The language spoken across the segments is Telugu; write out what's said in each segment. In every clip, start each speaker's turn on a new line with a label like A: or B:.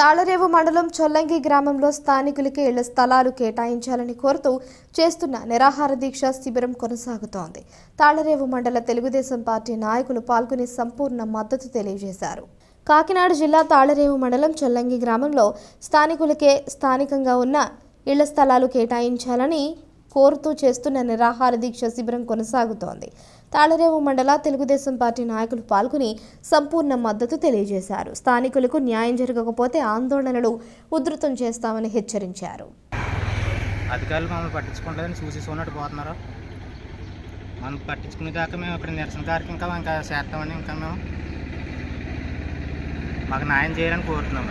A: తాళరేవు మండలం చొల్లంగి గ్రామంలో స్థానికులకి ఇళ్ళ స్థలాలు కేటాయించాలని కోరుతూ చేస్తున్న నిరాహార దీక్ష శిబిరం కొనసాగుతోంది. తాళరేవు మండల తెలుగుదేశం పార్టీ నాయకులు పాల్గొని సంపూర్ణ మద్దతు తెలియజేశారు. కాకినాడ జిల్లా తాళరేవు మండలం చొల్లంగి గ్రామంలో స్థానికులకే స్థానికంగా ఉన్న ఇళ్ళ స్థలాలు కేటాయించాలని కోరుతూ చేస్తున్న నిరాహార దీక్ష శిబిరం కొనసాగుతోంది. తాళరేవు మండల తెలుగుదేశం పార్టీ నాయకులు పాల్గొని సంపూర్ణ మద్దతు తెలియజేశారు. స్థానికులకు న్యాయం జరగకపోతే ఆందోళనలు ఉధృతం చేస్తామని హెచ్చరించారు.
B: అధికారులు మమ్మల్ని పట్టించుకోలేదని చూసి సోనట్టు పోతున్నారు. మనం పట్టించుకునే దాకా మేము ఇక్కడ నిరసన కార్యక్రమం ఇంకా ఇంకా చేస్తామని ఇంకా మేము. మాకు న్యాయం చేయాలని కోరుతున్నాం.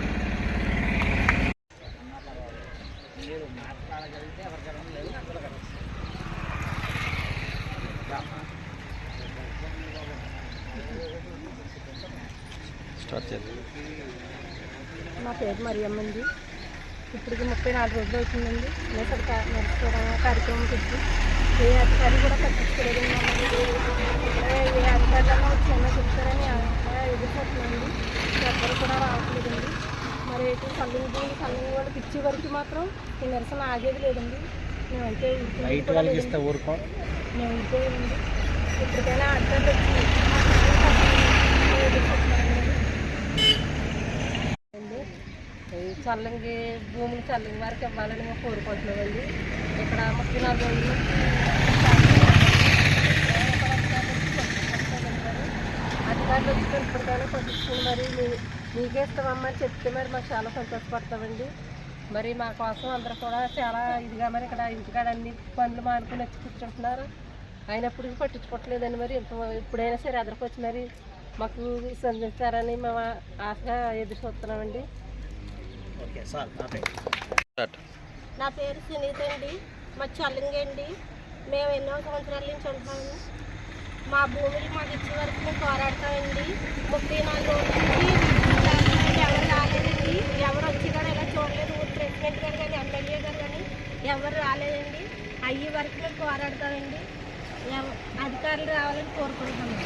B: స్టార్ట్ చేద్దాం.
C: నా పేరు మరియమ్మ అండి. ఇప్పటికి ముప్పై నాలుగు రోజులు అవుతుందండి. నేను ఇక్కడ కా- నడుచుకోవడం కార్యక్రమం పెట్టి ఏ అధికారి కూడా పట్టించుకోలేదు ఏ ఏ అధికారులను వచ్చి ఏమైనా చెప్తారని ఎదుర్కొంటున్నాండి ఎవ్వరు కూడా రావట్లేదండి. మరి అయితే కళ్ళింగ్ కళ్ళింగ్ వాళ్ళకి ఇచ్చే వరకు మాత్రం ఈ నిరసన ఆగేది లేదండి. మేమైతే కూడా మేము ఇప్పటికైనా అధికారులు వచ్చి ఎదుర్కొంటున్నామండి అండి ఈ చల్లంగి భూములు చల్లంగి వారికి ఇవ్వాలని మేము కోరుకుంటున్నామండి. ఇక్కడ ముప్పై నాలుగు అధికారులు వచ్చి ఇప్పటికైనా పట్టించుకుని మరి మీ- మీకే ఇస్తామమ్మని చెప్తే మరి మాకు చాలా సంతోషపడతామండి. మరి మా కోసం అందరూ కూడా చాలా ఇదిగా మరి ఇక్కడ ఇంటికాడ అన్ని పనులు మానుకుని వచ్చి కూర్చుంటున్నారు. అయినప్పటికీ పట్టించుకోవట్లేదండి మరి. ఇంత ఇప్పుడైనా సరే ఎదురుకొచ్చి మరి. మాకు సంధిస్తారని మేము ఆశగా ఎదురు చూస్తున్నామండి.
B: ఓకే సార్
C: నా పేరు. సునీత అండి. మా చల్లంగండి మేము ఎన్నో సంవత్సరాల నుంచి ఉంటున్నాము. మా భూములు మాకు ఇచ్చే వరకు మేము పోరాడతామండి. ముప్పై నాలుగు రోజుల నుంచి ఎవరు రాలేదండి. ఎవరు వచ్చి కూడా ఇలా చూడలేదు. ఊరు ప్రెసిడెంట్ గారు కానీ ఎమ్మెల్యే గారు కానీ ఎవరు రాలేదండి. అయ్యే వరకు మేము పోరాడతామండి. ఎవ- అధికారులు రావాలని కోరుకుంటున్నాము